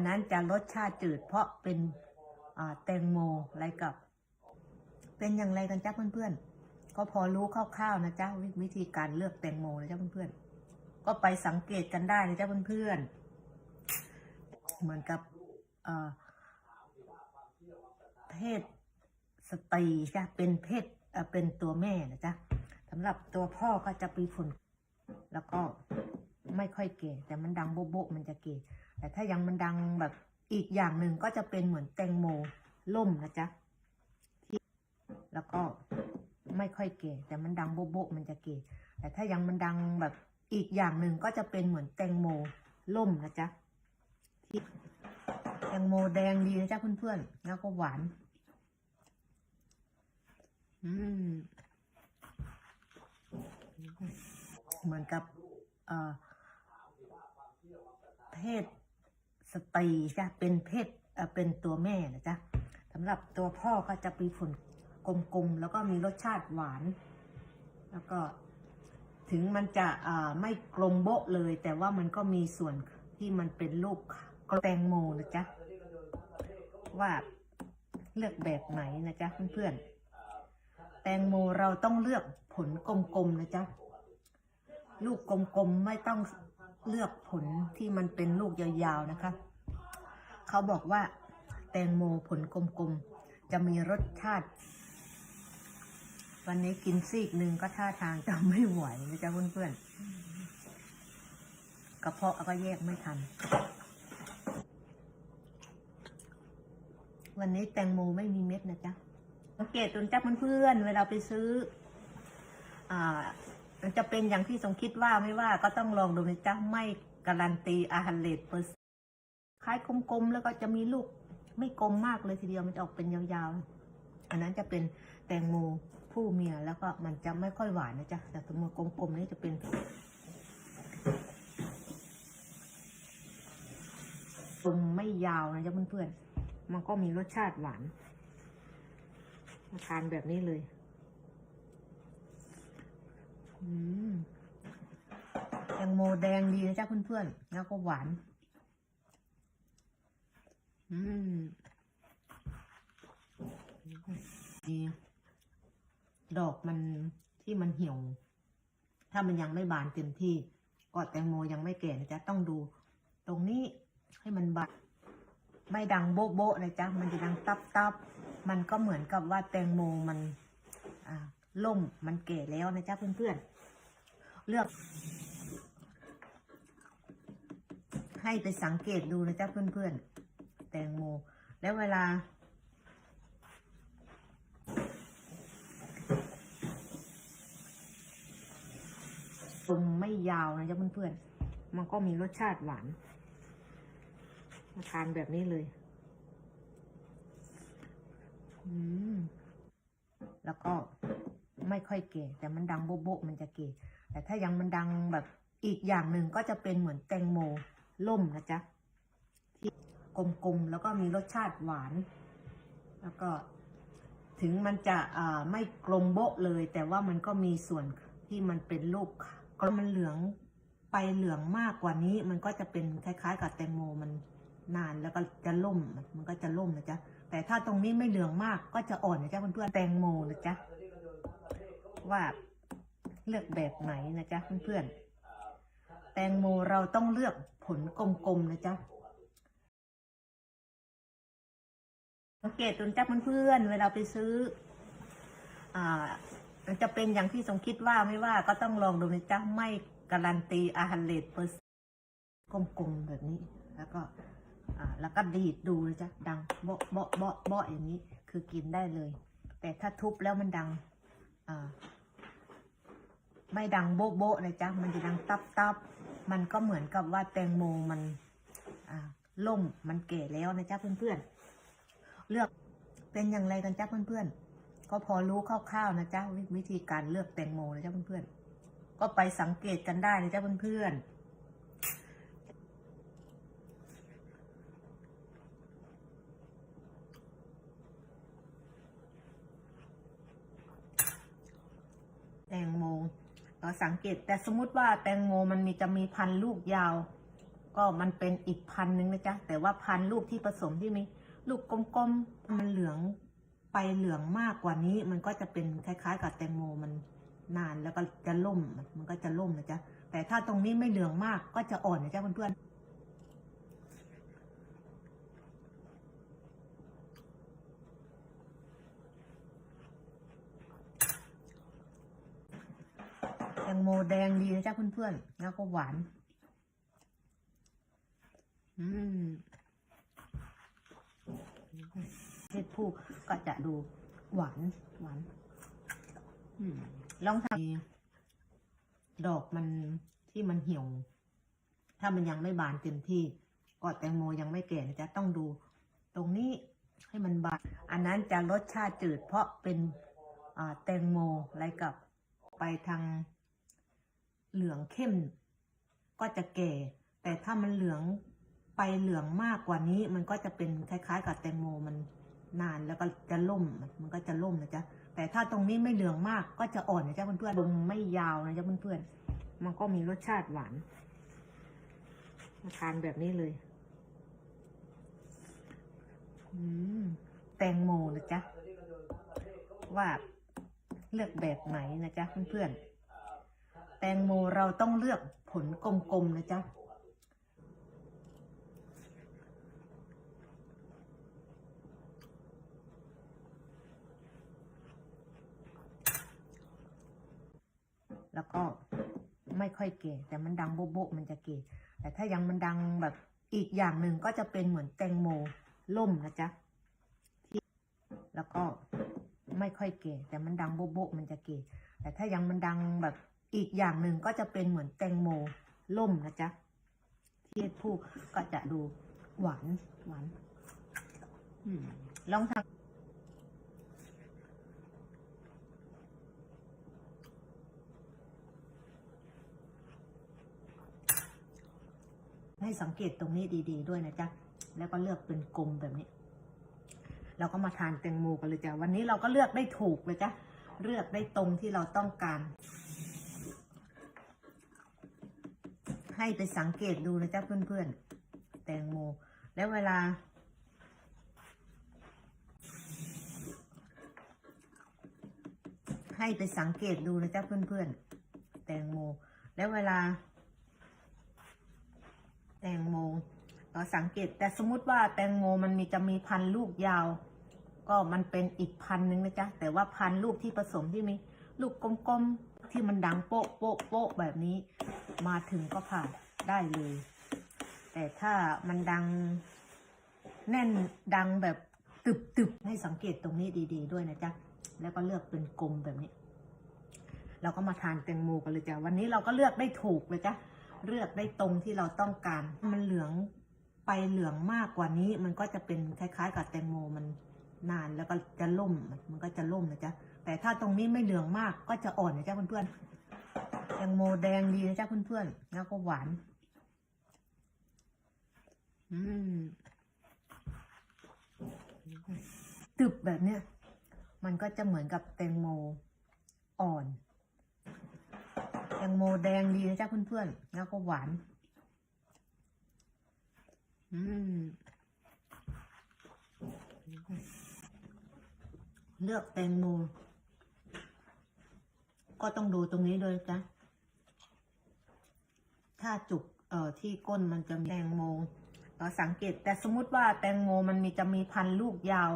นนั้นจะรสชาติจืด เพราะเป็นแตงโมอะไรกับ เป็นอย่างไรกันจ้าเพื่อนๆ ก็พอรู้คร่าวๆนะจ๊ะวิวิธีการเลือกแตงโมนะจ๊ะเพื่อนๆ ก็ไปสังเกตกันได้นะจ๊ะเพื่อนๆ เหมือนกับเพศสตรีจ้ะเป็นเพศเออเป็นตัวแม่นะจ๊ะสำหรับตัวพ่อก็จะปีฝุ่น แล้วก็ไม่ค่อยเก๋แต่มันดังโบ๊ะโบ๊ะมันจะเก๋ แต่ถ้ายังมันดังแบบอีกอย่างหนึ่งก็จะเป็นเหมือนแตงโมล่มนะจ๊ะที่แล้วก็ไม่ค่อยเก๋แต่มันดังโบ๊ะโบ๊ะมันจะเก๋แต่ถ้ายังมันดังแบบอีกอย่างหนึ่งก็จะเป็นเหมือนแตงโมล่มนะจ๊ะที่แตงโมแดงดีนะจ๊ะเพื่อนๆแล้วก็หวาน อืมเหมือนกับเอ่อเพศ สตรีจ้ะเป็นเพศเอ่อเป็นตัวแม่นะจ๊ะสำหรับตัวพ่อก็จะปีฝุ่นกลมๆ แล้วก็มีรสชาติหวาน แล้วก็ถึงมันจะอ่าไม่กลมโบ๊ะเลย แต่ว่ามันก็มีส่วนที่มันเป็นลูกแตงโมนะจ๊ะ ว่าเลือกแบบไหนนะจ๊ะเพื่อนๆ แตงโมเราต้องเลือกผลกลมๆนะจ๊ะ ลูกกลมๆ ไม่ต้อง เลือกผลที่มันเป็นลูกยาวๆนะคะ เขาบอกว่าแตงโมผลกลมๆ จะมีรสชาติ วันนี้กินซีกหนึ่งก็ท่าทางจะไม่ไหวนะจ๊ะเพื่อนๆ กระเพาะก็แยกไม่ทัน วันนี้แตงโมไม่มีเม็ดนะจ๊ะสังเกตจนจ้าเพื่อนๆ เวลาไปซื้อ อ่า จะเป็นอย่างที่สมคิดว่าไม่ว่าก็ต้องลองดูนะจ๊ะไม่การันตีอาหารเลดเปอร์เซ็นคล้ายกลมๆแล้วก็จะมีลูกไม่กลมมากเลยทีเดียวมันจะออกเป็นยาวๆ อันนั้นจะเป็นแตงโมผู้เมียแล้วก็มันจะไม่ค่อยหวานนะจ๊ะแต่แตงโมกลมๆนี่จะเป็นกลมไม่ยาวนะจ๊ะเพื่อนๆมันก็มีรสชาติหวานมาทานแบบนี้เลย แตงโมแดงดีนะจ๊ะเพื่อนๆ แล้วก็หวาน อืมดีดอกมันที่มันเหี่ยว ถ้ามันยังไม่บานเต็มที่ ก็แตงโมยังไม่แก่นะจ๊ะ ต้องดู ตรงนี้ให้มันบานไม่ดังโบ๊ะโบ๊ะนะจ๊ะ มันจะดังตับตับมันก็เหมือนกับว่าแตงโมมันอ่าล่มมันแก่แล้วนะจ๊ะเพื่อนๆ เลือก ให้ไปสังเกตดูนะจ๊ะเพื่อนๆ แตงโม แล้วเวลา ตรงไม่ยาวนะจ๊ะเพื่อนๆ มันก็มีรสชาติหวานมาทานแบบนี้เลย อืม แล้วก็ ไม่ค่อยเก๋แต่มันดังโบ๊ะโบ๊ะมันจะเก๋แต่ถ้ายังมันดังแบบอีกอย่างหนึ่งก็จะเป็นเหมือนแตงโมล่มนะจ๊ะที่กลมๆแล้วก็มีรสชาติหวาน แล้วก็ถึงมันจะอ่าไม่กลมโบ๊ะเลย แต่ว่ามันก็มีส่วนที่มันเป็นลูกก็มันเหลืองไปเหลืองมากกว่านี้ มันก็จะเป็นคล้าย ๆ กับแตงโมมันนานแล้วก็จะล่มมันก็จะล่มนะจ๊ะแต่ถ้าตรงนี้ไม่เหลืองมากก็จะอ่อนนะจ๊ะเพื่อนๆแตงโมนะจ๊ะ ว่าเลือกแบบไหนนะจ๊ะเพื่อนๆ แตงโมเราต้องเลือกผลกลมๆนะจ๊ะสังเกตจนจ้าเพื่อนๆ เวลาไปซื้อ อ่ามันจะเป็นอย่างที่สมคิดว่าไม่ว่าก็ต้องลองดูนะจ๊ะไม่การันตีอาหารเลดเปอร์เซ็นต์กลมๆแบบนี้ แล้วก็อ่าแล้วก็ดีดดูนะจ๊ะดังเบาะเบาะเบาะเบาะอย่างนี้ คือกินได้เลย แต่ถ้าทุบแล้วมันดัง อ่า ไม่ดังโบ๊ะโบ๊ะนะจ๊ะ มันจะดังตับตับมันก็เหมือนกับว่าแตงโมมันอ่าล่มมันเก่แล้วนะจ๊ะเพื่อนๆ เลือกเป็นอย่างไรกันจ๊ะเพื่อนๆ ก็พอรู้คร่าวๆนะจ๊ะวิวิธีการเลือกแตงโมนะจ๊ะเพื่อนๆ ก็ไปสังเกตกันได้นะจ๊ะเพื่อนๆ แตงโมเรา สังเกต แต่สมมติว่าแตงโมมันมีจะมีพันลูกยาว ก็มันเป็นอีกพันหนึ่งนะจ๊ะ แต่ว่าพันลูกที่ผสมที่มีลูกกลมๆ มันเหลืองไปเหลืองมากกว่านี้ มันก็จะเป็นคล้ายๆ กับแตงโมมันนานแล้วก็จะล่ม มันก็จะล่มนะจ๊ะ แต่ถ้าตรงนี้ไม่เหลืองมากก็จะอ่อนนะจ๊ะเพื่อนๆ แตงโมแดงดีนะจ๊ะเพื่อนๆ แล้วก็หวาน อืมเพศผู้ก็จะดูหวานหวานอืมลองทำดอกมันที่มันเหี่ยว ถ้ามันยังไม่บานเต็มที่ ก็แตงโมยังไม่แก่นะจ๊ะต้องดู ตรงนี้ให้มันบาน อันนั้นจะรสชาติจืดเพราะเป็นแตงโมอะไรกับไปทาง ลืองเข้ม ก็จะแก่ แต่ถ้ามันเหลืองไปเหลืองมากกว่านี้ มันก็จะเป็นคล้าย ๆ กับแตงโมมันนานแล้วก็จะล่มมันก็จะล่มนะจ๊ะแต่ถ้าตรงนี้ไม่เหลืองมากก็จะอ่อนนะจ๊ะเพื่อนๆลมไม่ยาวนะจ๊ะเพื่อนๆมันก็มีรสชาติหวานมาทานแบบนี้เลยอืมแตงโมนะจ๊ะว่าเลือกแบบไหนนะจ๊ะเพื่อนๆ แตงโมเราต้องเลือกผลกลมๆนะจ๊ะแล้วก็ไม่ค่อยเก๋แต่มันดังโบ๊ะมันจะเก๋แต่ถ้ายังมันดังแบบอีกอย่างหนึ่งก็จะเป็นเหมือนแตงโมล่มนะจ๊ะที่แล้วก็ไม่ค่อยเก๋แต่มันดังโบ๊ะมันจะเก๋แต่ถ้ายังมันดังแบบ อีกอย่างหนึ่งก็จะเป็นเหมือนแตงโมล่มนะจ๊ะเที่ผู้ก็จะดูหวานหวานอลองทำให้สังเกตตรงนี้ดี ๆ ด้วยนะจ๊ะ แล้วก็เลือกเป็นกลมแบบนี้ เราก็มาทานแตงโมกันเลยจ้ะ วันนี้เราก็เลือกได้ถูกเลยจ้ะ เลือกได้ตรงที่เราต้องการ ให้ไปสังเกตดูนะจ๊ะเพื่อนๆ แตงโม แล้วเวลา ให้ไปสังเกตดูนะจ๊ะเพื่อนๆ แตงโม แล้วเวลา แตงโมเราสังเกตแต่สมมติว่าแตงโมมันมีจะมีพันลูกยาว ก็มันเป็นอีกพันหนึ่งนะจ๊ะแต่ว่าพันลูกที่ผสมที่มีลูกกลม ที่มันดังโป๊ะโป๊ะโป๊ะแบบนี้ มาถึงก็ผ่านได้เลย แต่ถ้ามันดังแน่นดังแบบตึบตึบให้สังเกตตรงนี้ดีๆด้วยนะจ๊ะ แล้วก็เลือกเป็นกลมแบบนี้ เราก็มาทานแตงโมกันเลยจ้ะ วันนี้เราก็เลือกได้ถูกเลยจ้ะ เลือกได้ตรงที่เราต้องการ มันเหลืองไปเหลืองมากกว่านี้ มันก็จะเป็นคล้ายๆ กับแตงโมมันนานแล้วก็จะล่ม มันก็จะล่มนะจ๊ะ แต่ถ้าตรงนี้ไม่เหลืองมากก็จะอ่อนนะจ๊ะเพื่อนๆแตงโมแดงดีนะจ๊ะเพื่อนๆแล้วก็หวาน อืมตึบแบบเนี้ยมันก็จะเหมือนกับแตงโมอ่อน แตงโมแดงดีนะจ๊ะเพื่อนๆแล้วก็หวาน อืมเลือกแตงโม ก็ต้องดูตรงนี้ด้วยจ้ะถ้าจุกเอ่อที่ก้นมันจะมีแตงโมเราสังเกต แต่สมมติว่าแตงโมมันมีจะมีพันลูกยาว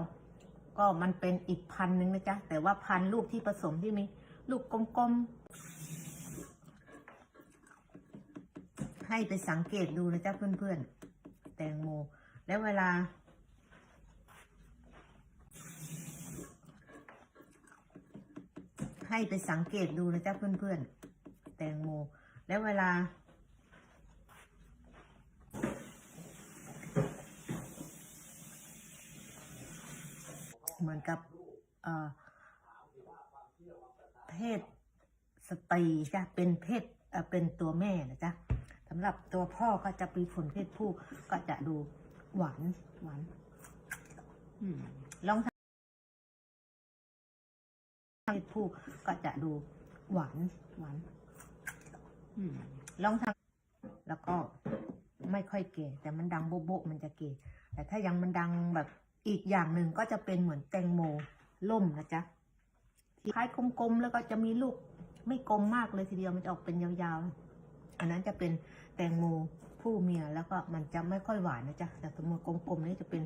ก็มันเป็นอีกพันหนึ่งนะจ๊ะ แต่ว่าพันลูกที่ผสมที่มีลูกกลมๆ ให้ไปสังเกตดูนะจ๊ะเพื่อนๆ แตงโม แล้วเวลา ให้ไปสังเกตดูนะจ๊ะเพื่อนๆ แตงโม แล้วเวลา เหมือนกับเอ่อเพศสตรีจ้ะเป็นเพศเอ่อเป็นตัวแม่นะจ๊ะสำหรับตัวพ่อก็จะเปีผลเพศผู้ก็จะดูหวานหวานอืมลอง ทำเพศผู้ก็จะดูหวานหวานลองทำแล้วก็ไม่ค่อยเก่แต่มันดังโบ๊ะมันจะเก่แต่ถ้ายังมันดังแบบอีกอย่างหนึ่งก็จะเป็นเหมือนแตงโมล่มนะจ๊ะคล้ายกลมๆแล้วก็จะมีลูกไม่กลมมากเลยทีเดียวมันจะออกเป็นยาวๆ อันนั้นจะเป็นแตงโมผู้เมียแล้วก็มันจะไม่ค่อยหวานนะจ๊ะแต่สมมติกลมๆนี่จะเป็น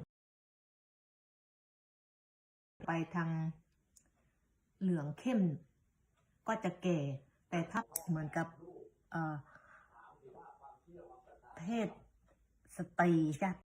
ไปทาง เหลืองเข้ม ก็จะแก่ แต่ถ้าเหมือนกับเพศสตรีใช่